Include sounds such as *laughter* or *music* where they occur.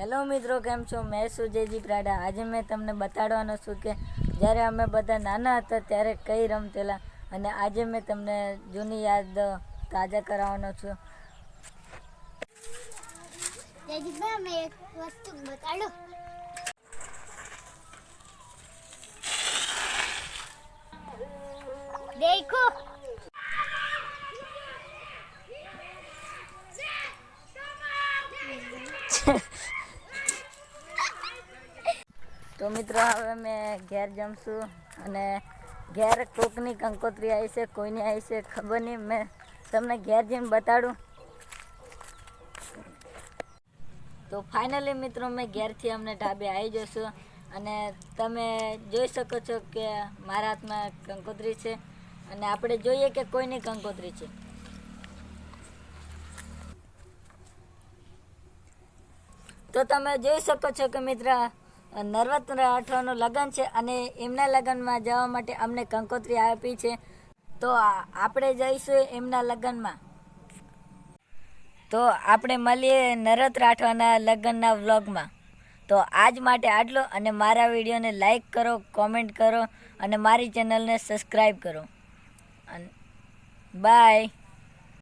Hello મિત્રો કેમ છો? મેં સુજયજી પ્રાડા આજે મેં તમને બતાડવાનો છું કે જ્યારે અમે બધા નાના હતા ત્યારે કઈ રમતેલા અને આજે મેં તમને જૂની યાદ તાજા કરાવવાનો છું. દેખો. *laughs* તો મિત્રો, હવે મેં ઘેર જમશું અને ઘેર કોકની કંકોત્રી આવી છે, કોઈની આવી છે, ખબર નહીં. મેં તમને ઘેર જઈને બતાડું. તો ફાઇનલી મિત્રો મેં ઘેરથી અમને ઢાબે આવી જશું અને તમે જોઈ શકો છો કે મારા હાથમાં કંકોત્રી છે અને આપણે જોઈએ કે કોઈની કંકોત્રી છે. તો તમે જોઈ શકો છો કે મિત્ર નર્વત રાઠવાનું લગ્ન છે અને એમના લગ્નમાં જવા માટે અમને કંકોત્રી આપી છે. તો આપણે જઈશું એમના લગ્નમાં. તો આપણે મળીએ નરત રાઠવાના લગ્નના વ્લોગમાં. તો આજ માટે આટલું અને મારા વિડીયોને લાઈક કરો, કોમેન્ટ કરો અને મારી ચેનલને સબસ્ક્રાઈબ કરો. અને બાય.